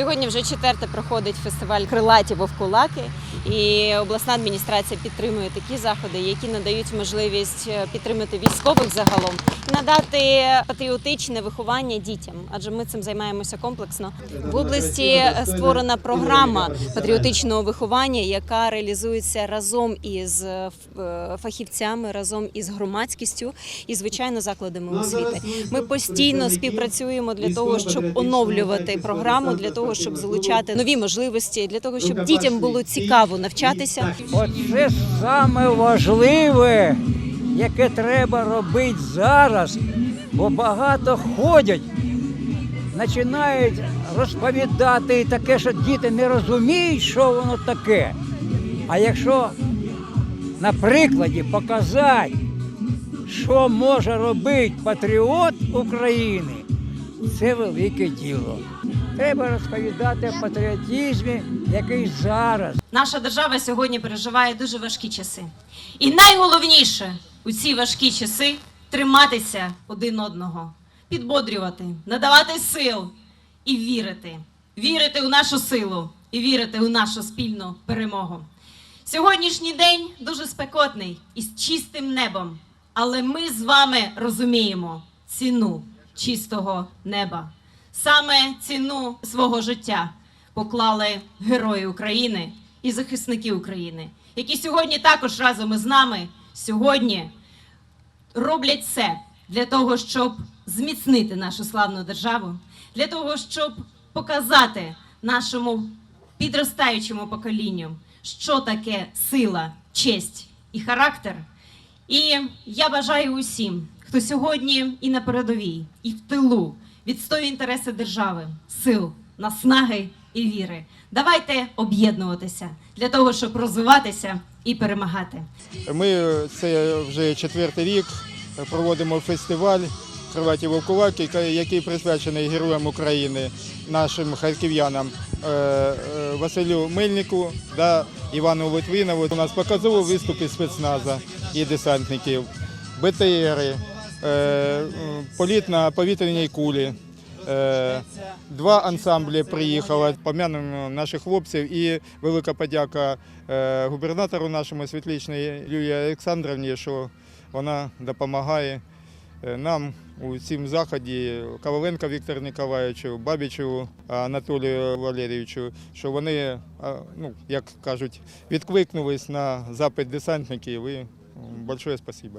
Сьогодні вже четверте проходить фестиваль Крилаті Вовкулаки, і обласна адміністрація підтримує такі заходи, які надають можливість е, підтримати військових загалом, і надати патріотичне виховання дітям, адже ми цим займаємося комплексно. В області створена програма патріотичного виховання, яка реалізується разом із е, е, фахівцями, разом із громадськістю і звичайно закладами освіти. Ми постійно співпрацюємо для того, щоб оновлювати програму, для того, щоб залучати нові можливості, для того, щоб дітям було цікаво навчатися. Оце саме важливе, яке треба робити зараз, бо багато ходять, починають розповідати таке, що діти не розуміють, що воно таке. А якщо на прикладі показати, що може робити патріот України, це велике діло. Треба розповідати о патріотизмі, який зараз. Наша держава сьогодні переживає дуже важкі часи. І найголовніше у ці важкі часи триматися один одного, підбодрювати, надавати сил і вірити. Вірити у нашу силу і вірити у нашу спільну перемогу. Сьогоднішній день дуже спекотний із чистим небом, але ми з вами розуміємо ціну чистого неба. Саме ціну свого життя поклали герої України і захисники України, які сьогодні також разом із нами сьогодні роблять все для того, щоб зміцнити нашу славну державу, для того, щоб показати нашому підростаючому поколінню, що таке сила, честь і характер. І я бажаю усім, хто сьогодні і на передовій, і в тилу відстоює інтереси держави, сил, наснаги і віри. Давайте об'єднуватися для того, щоб розвиватися і перемагати. Ми це вже четвертий рік проводимо фестиваль Криваті Вовкулаки, який присвячений героям України, нашим харків'янам е, е, Василю Мельнику та Івану Литвинову. У нас показові виступи спецназа і десантників, БТРи, е, політ на повітряній кулі. Е, Два ансамблі приїхало. Пом'янемо наших хлопців і велика подяка е, губернатору нашому світличної Юлії Олександровні, що вона допомагає е, нам у цім заході Коваленко Віктору Ніколаєвичу, Бабічеву Анатолію Валерійовичу, що вони, ну, як кажуть, відкликнулись на запит десантників і большое спасибо.